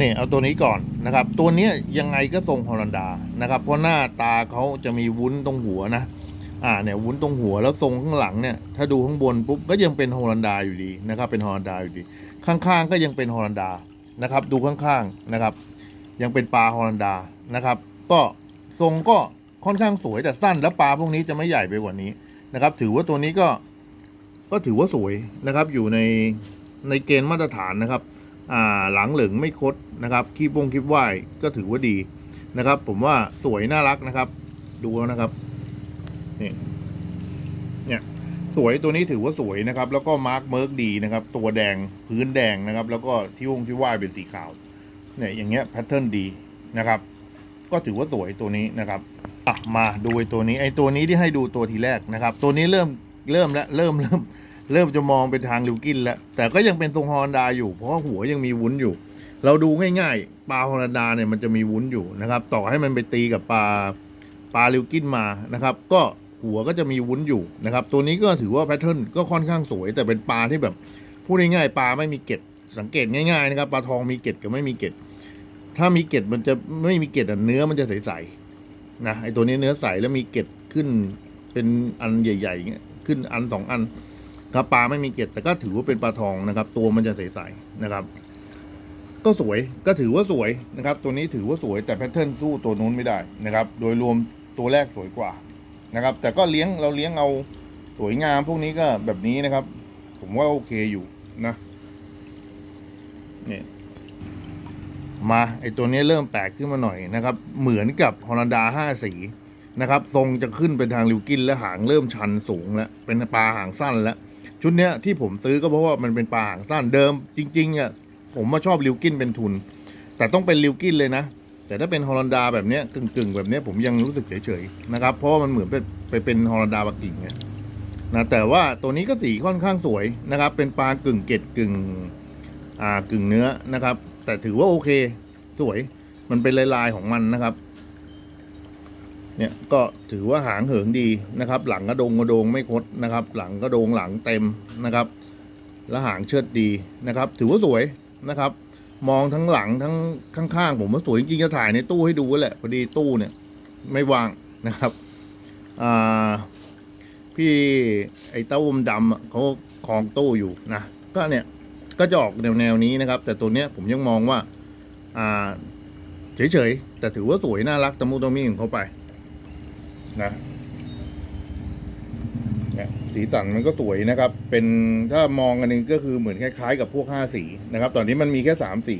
นี่เอาตัวนี้ก่อนนะครับ ตัวนี้ยังไงก็ทรงฮอลันดานะครับ เพราะหน้าตาเขาจะมีวุ้นตรงหัวนะ อ่าเนี่ยวุ้นตรงหัวแล้วทรงข้างหลังเนี่ย ถ้าดูข้างบนปุ๊บก็ยังเป็นฮอลันดาอยู่ดีนะครับ เป็นฮอลันดาอยู่ดี ข้างๆก็ยังเป็นฮอลันดานะครับ ดูข้างๆนะครับ ยังเป็นปลาฮอลันดานะครับ ก็ทรงก็ค่อนข้างสวยแต่สั้นแล้วปลาพวกนี้จะไม่ใหญ่ไปกว่านี้นะครับ ถือว่าตัวนี้ก็ก็ถือว่าสวยนะครับ อยู่ในในเกณฑ์มาตรฐานนะครับ หลังเหลืองไม่คดนะครับคีบวงคีบไหวก็ถือว่าดีนะครับ ผมว่าสวยน่ารักนะครับ ดูแล้วนะครับนี่เนี่ยสวยตัวนี้ถือว่าสวยนะครับ แล้วก็มาร์กเมิร์กดีนะครับ ตัวแดงพื้นแดงนะครับ แล้วก็ที่วงที่ว่ายเป็นสีขาวเนี่ยอย่างเงี้ยแพทเทิร์นดีนะครับ ก็ถือว่าสวยตัวนี้นะครับอะมาดูไอ้ตัวนี้ไอ้ตัวนี้ที่ให้ดูตัวทีแรกนะครับ ตัวนี้เริ่มเริ่มแล้วเริ่มเริ่ม เริ่มจะมองเป็นทางลิวกินแล้ว แต่ก็ยังเป็นทรงฮอนดาอยู่ เพราะว่าหัวยังมีวุ้นอยู่ เราดูง่ายๆ ปลาฮอนดาเนี่ยมันจะมีวุ้นอยู่นะครับ ต่อให้มันไปตีกับปลาปลาลิวกินมานะครับ ก็หัวก็จะมีวุ้นอยู่นะครับ ตัวนี้ก็ถือว่าแพทเทิร์นก็ค่อนข้างสวย แต่เป็นปลาที่แบบพูดง่ายๆปลาไม่มีเกล็ดสังเกตง่ายๆนะครับปลาทองมีเกล็ดกับไม่มีเกล็ดถ้ามีเกล็ดมันจะไม่มีเกล็ดเนื้อมันจะใสๆนะไอตัวนี้เนื้อใสแล้วมีเกล็ดขึ้นเป็นอันใหญ่ๆอย่างเงี้ยขึ้นอันสองอัน ครับปลาไม่มีเกล็ดแต่ก็ถือว่าเป็นปลาทองนะครับ ตัวมันจะใสๆนะครับ ก็สวยก็ถือว่าสวยนะครับ ตัวนี้ถือว่าสวยแต่แพทเทิร์นสู้ตัวนู้นไม่ได้นะครับ โดยรวมตัวแรกสวยกว่านะครับ แต่ก็เลี้ยงเราเลี้ยงเอาสวยงามพวกนี้ก็แบบนี้นะครับ ผมว่าโอเคอยู่นะนี่มาไอตัวนี้เริ่มแปลกขึ้นมาหน่อยนะครับ เหมือนกับฮอลันดาห้าสีนะครับ ทรงจะขึ้นเป็นทางลิวกินและหางเริ่มชันสูงแล้ว เป็นปลาหางสั้นแล้ว ชุดเนี้ยที่ผมซื้อก็เพราะว่ามันเป็นปลาหางสั้นเดิมจริงๆอะผมมาชอบลิวกินเป็นทุน แต่ต้องเป็นลิวกินเลยนะ แต่ถ้าเป็นฮอลันดาแบบเนี้ยกึ่งๆ แบบเนี้ยผมยังรู้สึกเฉยๆนะครับ เพราะว่ามันเหมือนเป็นไปเป็นฮอลันดาปักกิ่งไงนะแต่ว่าตัวนี้ก็สีค่อนข้างสวยนะครับ เป็นปลากึ่งเกล็ดกึ่งอ่ากึ่งเนื้อนะครับ แต่ถือว่าโอเค สวยมันเป็นลายๆของมันนะครับ เนี่ยก็ถือว่าหางเหิงดีนะครับ หลังกระโดงกระโดงไม่คดนะครับ หลังกระโดงหลังเต็มนะครับ แล้วหางเชิดดีนะครับ ถือว่าสวยนะครับ มองทั้งหลังทั้งข้างๆผมว่าสวยจริงๆจะถ่ายในตู้ให้ดูแหละพอดีตู้เนี่ยไม่ว่างนะครับอ่าพี่ไอ้เต้าอมดำเขาคลองตู้อยู่นะก็เนี่ยก็จะออกแนวๆนี้นะครับ แต่ตัวเนี้ยผมยังมองว่าอ่าเฉยๆแต่ถือว่าสวยน่ารักตะมุตะมิของเขาไป นะเนี่ยสีสันมันก็สวยนะครับ เป็นถ้ามองกันนึงก็คือเหมือนคล้ายๆ กับพวกห้าสีนะครับ ตอนนี้มันมีแค่สามสี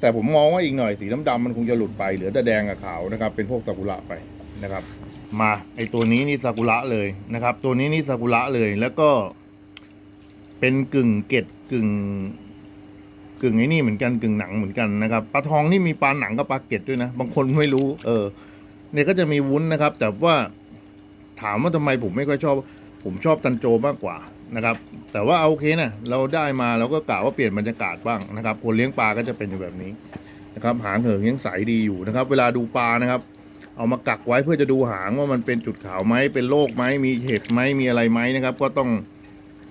แต่ผมมองว่าอีกหน่อยสีดำๆมันคงจะหลุดไปเหลือแต่แดงกับขาวนะครับ เป็นพวกซากุระไปนะครับ มาไอตัวนี้นี่ซากุระเลยนะครับ ตัวนี้นี่ซากุระเลยแล้วก็ เป็นกึ่งเกล็ดกึ่งกึ่งไอ้นี่เหมือนกันกึ่งหนังเหมือนกันนะครับปลาทองนี่มีปลาหนังกับปลาเกล็ดด้วยนะ บางคนไม่รู้ เออ เนี่ยก็จะมีวุ้นนะครับ แต่ว่าถามว่าทำไมผมไม่ค่อยชอบ ผมชอบตันโจมากกว่านะครับ แต่ว่าเอาโอเคนะเราได้มาเราก็กะว่าเปลี่ยนบรรยากาศบ้างนะครับ คนเลี้ยงปลาก็จะเป็นอยู่แบบนี้นะครับ หางเหิงยังใสดีอยู่นะครับ เวลาดูปลานะครับ เอามากักไว้เพื่อจะดูหางว่ามันเป็นจุดขาวไหมเป็นโรคไหมมีเห็บไหมมีอะไรไหมนะครับ ก็ต้อง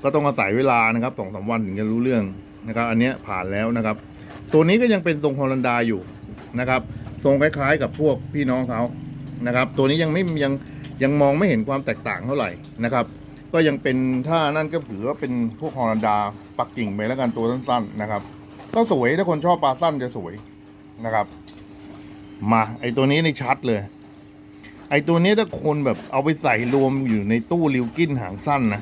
ก็ต้องอาศัยเวลานะครับสองสามวันถึงจะรู้เรื่องนะครับ อันนี้ผ่านแล้วนะครับ ตัวนี้ก็ยังเป็นทรงฮอลันดาอยู่นะครับ ทรงคล้ายๆ กับพวกพี่น้องเขา นะครับ ตัวนี้ยังไม่ยังยังมองไม่เห็นความแตกต่างเท่าไหร่นะครับ ก็ยังเป็นถ้านั่นก็ถือว่าเป็นพวกฮอลันดาปักกิ่งไปแล้วกันตัวสั้นๆนะครับ ก็สวยถ้าคนชอบปลาสั้นจะสวยนะครับ มาไอตัวนี้ในชัดเลย ไอตัวนี้ถ้าคนแบบเอาไปใส่รวมอยู่ในตู้ริวกินหางสั้นนะ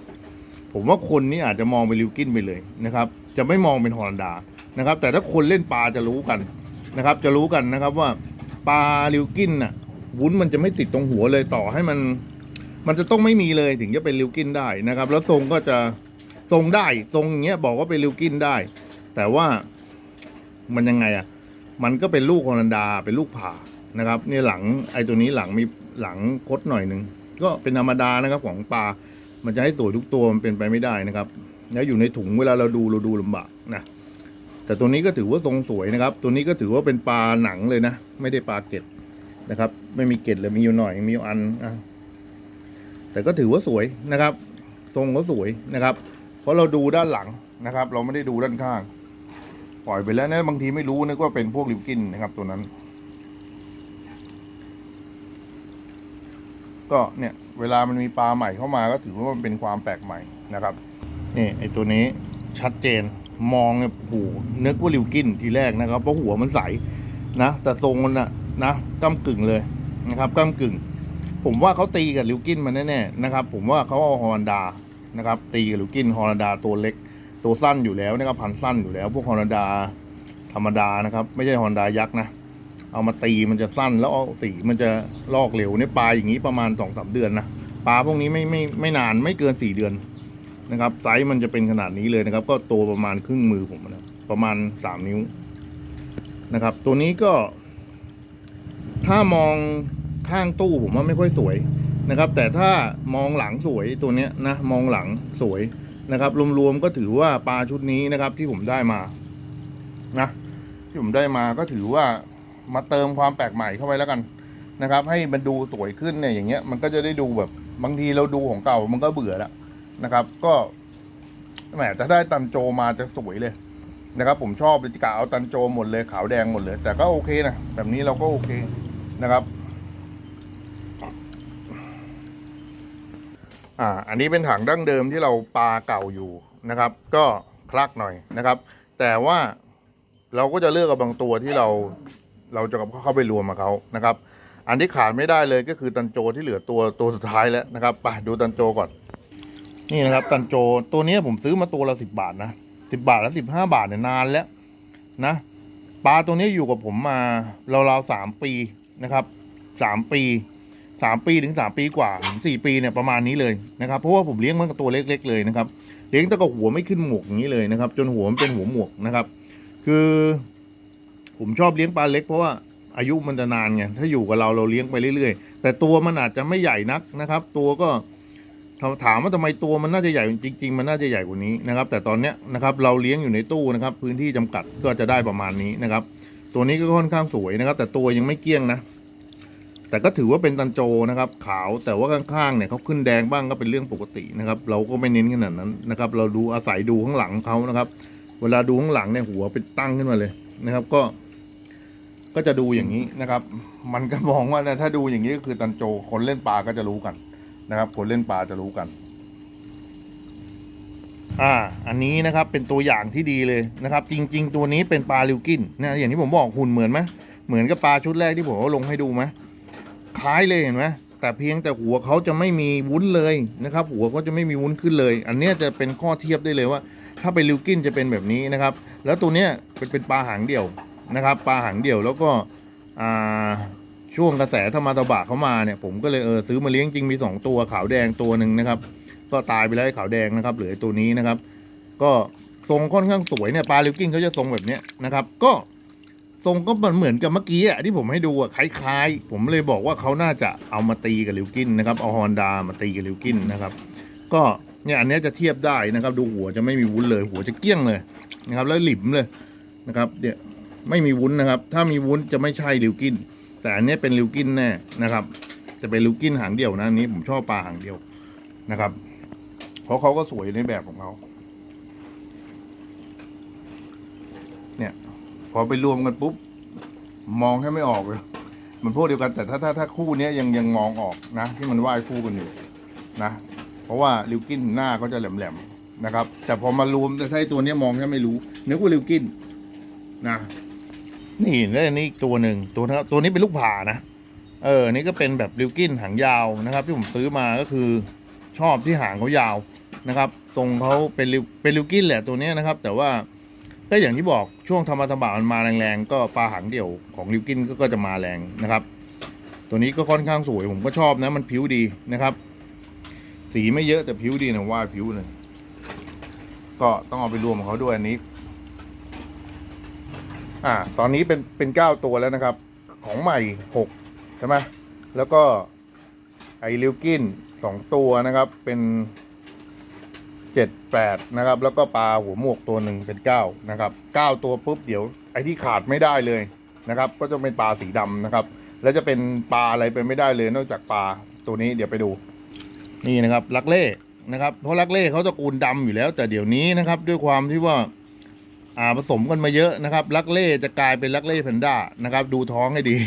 ผมว่าคนนี้อาจจะมองเป็นริวกินไปเลยนะครับ จะไม่มองเป็นฮอลันดานะครับ แต่ถ้าคนเล่นปลาจะรู้กันนะครับ จะรู้กันนะครับว่าปลาริวกินน่ะ วุ้นมันจะไม่ติดตรงหัวเลยต่อให้มัน มันจะต้องไม่มีเลยถึงจะเป็นริวกินได้นะครับ แล้วทรงก็จะทรงได้ทรงอย่างเงี้ยบอกว่าเป็นริวกินได้ แต่ว่ามันยังไงอะ มันก็เป็นลูกฮอลันดาเป็นลูกผ่านะครับนี่หลังไอตัวนี้หลังมีหลังคดหน่อยหนึ่งก็เป็นธรรมดานะครับของปลา มันจะให้สวยทุกตัวมันเป็นไปไม่ได้นะครับแล้วอยู่ในถุงเวลาเราดูเราดูลำบากนะแต่ตัวนี้ก็ถือว่าทรงสวยนะครับ ตัวนี้ก็ถือว่าเป็นปลาหนังเลยนะ ไม่ได้ปลาเกล็ด นะครับ ไม่มีเกล็ดเลยมีอยู่หน่อยมีอยู่อันอะแต่ก็ถือว่าสวยนะครับ ทรงก็สวยนะครับ เพราะเราดูด้านหลังนะครับ เราไม่ได้ดูด้านข้าง ปล่อยไปแล้วนะบางทีไม่รู้นึกว่าเป็นพวกริวกินนะครับ ตัวนั้น ก็เนี่ย เวลามันมีปลาใหม่เข้ามาก็ถือว่ามันเป็นความแปลกใหม่นะครับนี่ไอตัวนี้ชัดเจนมองเนี่ยโหนึกว่าริวกินทีแรกนะครับ เพราะหัวมันใสนะ แต่ทรงมันนะ นะก้ากึ่งเลยนะครับก้ากึ่ง ผมว่าเขาตีกับริวกินมาแน่ๆนะครับ ผมว่าเขาเอาฮอนดานะครับตีกับริวกินฮอนดาตัวเล็ก ตัวสั้นอยู่แล้วนะครับพันสั้นอยู่แล้ว พวกฮอนดาธรรมดานะครับ ไม่ใช่ฮอนดายักษ์นะเอามาตีมันจะสั้นแล้วเอาสีมันจะลอกเร็วเนี่ยปลาอย่างนี้ประมาณสองสามเดือนนะปลาพวกนี้ไม่ไม่ไม่นานไม่เกินสี่เดือนนะครับไซส์มันจะเป็นขนาดนี้เลยนะครับ ก็ตัวประมาณครึ่งมือผมนะประมาณสามนิ้วนะครับ ตัวนี้ก็ ถ้ามองข้างตู้ผมว่าไม่ค่อยสวยนะครับ แต่ถ้ามองหลังสวยตัวเนี้ยนะมองหลังสวยนะครับ รวมๆก็ถือว่าปลาชุดนี้นะครับ ที่ผมได้มานะที่ผมได้มาก็ถือว่ามาเติมความแปลกใหม่เข้าไปแล้วกันนะครับ ให้มันดูสวยขึ้นเนี่ยอย่างเงี้ยมันก็จะได้ดูแบบบางทีเราดูของเก่ามันก็เบื่อแล้วนะครับ ก็แหมถ้าได้ตันโจมาจะสวยเลยนะครับ ผมชอบเลยกะเอาตันโจหมดเลยขาวแดงหมดเลย แต่ก็โอเคนะแบบนี้เราก็โอเค นะครับ อ่า อันนี้เป็นถังดั้งเดิมที่เราปลาเก่าอยู่นะครับ ก็คลักหน่อยนะครับ แต่ว่าเราก็จะเลือกกับบางตัวที่เราเราจะเข้าไปรวมกับเขานะครับ อันที่ขาดไม่ได้เลยก็คือตันโจที่เหลือตัวตัวสุดท้ายแล้วนะครับไปดูตันโจก่อน นี่นะครับ ตันโจตัวนี้ผมซื้อมาตัวละสิบบาทนะสิบาทแล้วสิบห้าบาทเนี่ยนานแล้วนะปลาตัวนี้อยู่กับผมมาราวๆสามปี นะครับสามปีสามปีถึงสามปีกว่าถึงสี่ปีเนี่ยประมาณนี้เลยนะครับ เพราะว่าผมเลี้ยงมันกับตัวเล็ก ๆ เลยนะครับเลี้ยงตั้งแต่หัวไม่ขึ้นหมวกอย่างนี้เลยนะครับ จนหัวมันเป็นหัวหมวกนะครับ คือ ผมชอบเลี้ยงปลาเล็กเพราะว่าอายุมันจะนานไงถ้าอยู่กับเราเราเลี้ยงไปเรื่อยๆ แต่ตัวมันอาจจะไม่ใหญ่นักนะครับ ตัวก็ถามว่าทำไมตัวมันน่าจะใหญ่จริง ๆ มันน่าจะใหญ่กว่านี้นะครับ แต่ตอนเนี้ยนะครับเราเลี้ยงอยู่ในตู้นะครับ พื้นที่จำกัดก็จะได้ประมาณนี้นะครับ ตัวนี้ก็ค่อนข้างสวยนะครับ แต่ตัวยังไม่เกี้ยงนะ แต่ก็ถือว่าเป็นตันโจนะครับ ขาวแต่ว่าข้างๆเนี่ยเขาขึ้นแดงบ้างก็เป็นเรื่องปกตินะครับ เราก็ไม่เน้นขนาดนั้นนะครับ เราดูอาศัยดูข้างหลังเขานะครับ เวลาดูข้างหลังเนี่ยหัวเป็นตั้งขึ้นมาเลยนะครับ ก็ ก็จะดูอย่างนี้นะครับ มันก็มองว่าถ้าดูอย่างนี้ก็คือตันโจ คนเล่นปลาก็จะรู้กันนะครับ คนเล่นปลาจะรู้กัน อ่า อันนี้นะครับเป็นตัวอย่างที่ดีเลยนะครับ จริง ๆ ตัวนี้เป็นปลาลิวกินนะอย่างที่ผมบอกหุ่นเหมือนไหมเหมือนกับปลาชุดแรกที่ผมลงให้ดูไหมคล้ายเลยเห็นไหมแต่เพียงแต่หัวเขาจะไม่มีวุ้นเลยนะครับ หัวเขาจะไม่มีวุ้นขึ้นเลย อันเนี้ยจะเป็นข้อเทียบได้เลยว่า ถ้าเป็นลิวกินจะเป็นแบบนี้นะครับ แล้วตัวเนี้ยเป็นเป็นปลาหางเดี่ยวนะครับ ปลาหางเดี่ยวแล้วก็อ่าช่วงกระแสธรรมาตบะเข้ามาเนี่ยผมก็เลยเออซื้อมาเลี้ยงจริงมีสองตัวขาวแดงตัวหนึ่งนะครับ ก็ตายไปแล้วไอ้ขาวแดงนะครับเหลือตัวนี้นะครับ ก็ทรงค่อนข้างสวยเนี่ยปลาลิวกินเขาจะทรงแบบเนี้ยนะครับ ก็ทรงก็เหมือนกับเมื่อกี้อะที่ผมให้ดูอะคล้ายๆ ผมเลยบอกว่าเขาน่าจะเอามาตีกับลิวกินนะครับเอาฮอนดามาตีกับลิวกินนะครับ ก็เนี่ยอันนี้จะเทียบได้นะครับ ดูหัวจะไม่มีวุ้นเลย หัวจะเกี้ยงเลยนะครับ แล้วหลิมเลยนะครับเนี่ยไม่มีวุ้นนะครับ ถ้ามีวุ้นจะไม่ใช่ลิวกิน แต่อันนี้เป็นลิวกินแน่นะครับ จะเป็นลิวกินหางเดียวนะอันนี้ผมชอบปลาหางเดียวนะครับ เพราะเขาก็สวยในแบบของเขาเนี่ย พอไปรวมกันปุ๊บ มองแค่ไม่ออกเลย มันพวกเดียวกันแต่ถ้าถ้าถ้าคู่เนี้ยยังยังมองออกนะ ที่มันว่ายคู่กันอยู่นะ เพราะว่าลิวกินหน้าเขาจะแหลมๆนะครับ แต่พอมารวมแต่ใช้ตัวเนี้ยมองแค่ไม่รู้นึกว่าลิวกินนะนี่แล้วนนี้อีกตัวหนึ่งตัวนี้ตัวนี้เป็นลูกผ่านะเออนี่ก็เป็นแบบลิวกินหางยาวนะครับ ที่ผมซื้อมาก็คือชอบที่หางเขายาว นะครับทรงเขาเป็นริวเป็นลิวกินแหละตัวนี้นะครับ แต่ว่าก็อย่างที่บอกช่วงธรรมะธรรมะมันมาแรงๆ ก็ปลาหางเดี่ยวของลิวกินก็จะมาแรงนะครับ ตัวนี้ก็ค่อนข้างสวยผมก็ชอบนะมันผิวดีนะครับ สีไม่เยอะแต่ผิวดีนะว่าผิวเลยก็ต้องเอาไปรวมเขาด้วยอันนี้ อ่า ตอนนี้เป็นเป็นเก้าตัวแล้วนะครับ ของใหม่หกใช่ไหมแล้วก็ไอลิวกินสองตัวนะครับ เป็น เจ็ดแปดนะครับแล้วก็ปลาหัวหมวกตัวหนึ่งเป็นเก้านะครับเก้าตัวปุ๊บเดี๋ยวไอที่ขาดไม่ได้เลยนะครับก็จะเป็นปลาสีดำนะครับ แล้วจะเป็นปลาอะไรไปไม่ได้เลย นอกจากปลาตัวนี้เดี๋ยวไปดู นี่นะครับลักเล่นะครับเพราะลักเล่เขาตระกูลดำอยู่แล้ว แต่เดี๋ยวนี้นะครับด้วยความที่ว่าอ่าผสมกันมาเยอะนะครับลักเล่จะกลายเป็นลักเล่แพนด้านะครับดูท้องให้ดี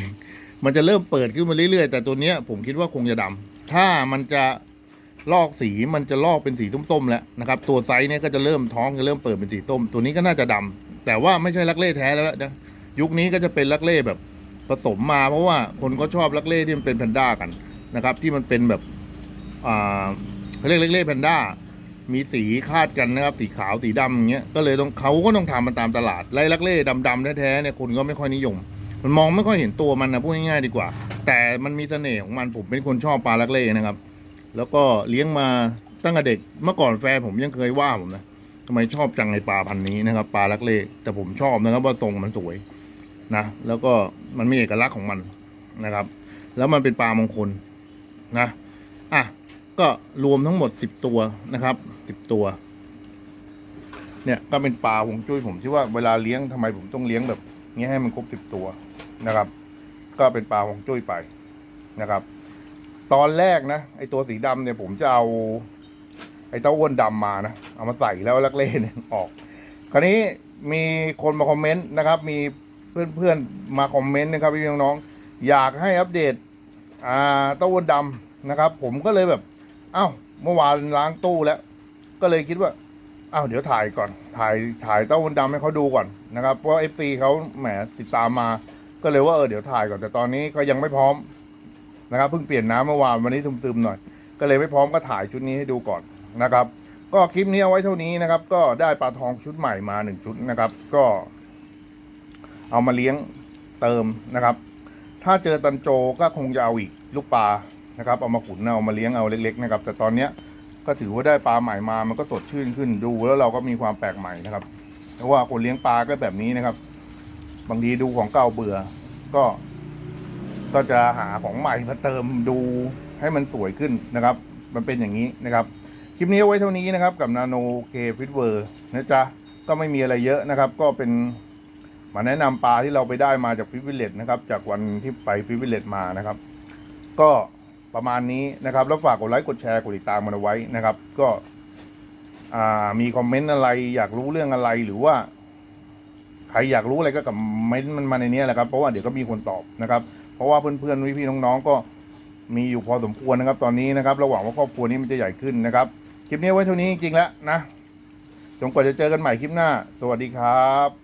มันจะเริ่มเปิดขึ้นมาเรื่อยๆ แต่ตัวเนี้ยผมคิดว่าคงจะดำถ้ามันจะ ลอกสีมันจะลอกเป็นสีส้มๆแล้วนะครับ ตัวไซส์เนี้ยก็จะเริ่มท้องจะเริ่มเปิดเป็นสีส้ม ตัวนี้ก็น่าจะดำแต่ว่าไม่ใช่ลักเล่แท้แล้วนะยุคนี้ก็จะเป็นลักเล่แบบผสมมาเพราะว่าคนก็ชอบลักเล่ที่มันเป็นแพนด้ากันนะครับ ที่มันเป็นแบบอ่าเขาเรียกลักเล่แพนด้ามีสีคาดกันนะครับ สีขาวสีดำอย่างเงี้ยก็เลยต้องเขาก็ต้องทำมันตามตลาดไล่ลักเล่ดำๆแท้ๆเนี่ยคนก็ไม่ค่อยนิยม มันมองไม่ค่อยเห็นตัวมันนะพูดง่ายๆดีกว่า แต่มันมีเสน่ห์ของมันผมเป็นคนชอบปลาลักเล่นะครับ แล้วก็เลี้ยงมาตั้งแต่เด็กเมื่อก่อนแฟนผมยังเคยว่าผมนะทำไมชอบจังไอปลาพันนี้นะครับปลาลักเล่แต่ผมชอบนะครับว่าทรงมันสวยนะแล้วก็มันมีเอกลักษณ์ของมันนะครับ แล้วมันเป็นปลามงคลนะอะก็รวมทั้งหมดสิบตัวนะครับสิบตัว เนี่ยก็เป็นปลาหงจุ้ยผมที่ว่าเวลาเลี้ยงทำไมผมต้องเลี้ยงแบบนี้ให้มันครบสิบตัวนะครับ ก็เป็นปลาหงจุ้ยไปนะครับ ตอนแรกนะไอตัวสีดำเนี่ยผมจะเอาไอเต้าอ้วนดำมานะ เอามาใส่แล้วลักเล่เนี่ยออก คราวนี้มีคนมาคอมเมนต์นะครับ มีเพื่อนๆมาคอมเมนต์นะครับพี่น้องๆอยากให้อัปเดตอ่าเต้าอ้วนดำนะครับ ผมก็เลยแบบเอ้าเมื่อวานล้างตู้แล้ว ก็เลยคิดว่าเอ้าเดี๋ยวถ่ายก่อน ถ่ายถ่ายเต้าอ้วนดำให้เขาดูก่อนนะครับเพราะเอฟซีเขาแหมติดตามมา ก็เลยว่าเออเดี๋ยวถ่ายก่อนแต่ตอนนี้ก็ยังไม่พร้อม นะครับเพิ่งเปลี่ยนน้ำเมื่อวานวันนี้ซึมๆหน่อย ก็เลยไม่พร้อมก็ถ่ายชุดนี้ให้ดูก่อนนะครับ ก็คลิปนี้เอาไว้เท่านี้นะครับ ก็ได้ปลาทองชุดใหม่มาหนึ่งชุดนะครับ ก็ เอามาเลี้ยงเติมนะครับ ถ้าเจอตันโจก็คงจะเอาอีกลูกปลานะครับ เอามาขุนเอามาเลี้ยงเอาเล็ก ๆ นะครับ แต่ตอนเนี้ยก็ถือว่าได้ปลาใหม่มา มันก็สดชื่นขึ้นดู แล้วเราก็มีความแปลกใหม่นะครับเพราะว่าคนเลี้ยงปลาก็แบบนี้นะครับ บางทีดูของเก่าเบื่อ ก็ ก็จะหาของใหม่มาเติมดูให้มันสวยขึ้นนะครับ มันเป็นอย่างนี้นะครับ คลิปนี้เอาไว้เท่านี้นะครับ กับนาโนเคฟิตเวอร์นะจ๊ะ ก็ไม่มีอะไรเยอะนะครับ ก็เป็นมาแนะนำปลาที่เราไปได้มาจากฟิวิเลตนะครับ จากวันที่ไปฟิวิเลตมานะครับ ก็ประมาณนี้นะครับ แล้วฝากกดไลค์กดแชร์กดติดตามมันเอาไว้นะครับ ก็มีคอมเมนต์อะไร อยากรู้เรื่องอะไรหรือว่า ใครอยากรู้อะไรก็กับเมนต์มันมาในนี้แหละครับ เพราะว่าเดี๋ยวก็มีคนตอบนะครับ เพราะว่าเพื่อนๆพี่ๆน้องๆก็มีอยู่พอสมควรนะครับ ตอนนี้นะครับ ระหว่างว่าครอบครัวนี้มันจะใหญ่ขึ้นนะครับ คลิปนี้ไว้เท่านี้จริงๆแล้วนะจนกว่าจะเจอกันใหม่คลิปหน้า สวัสดีครับ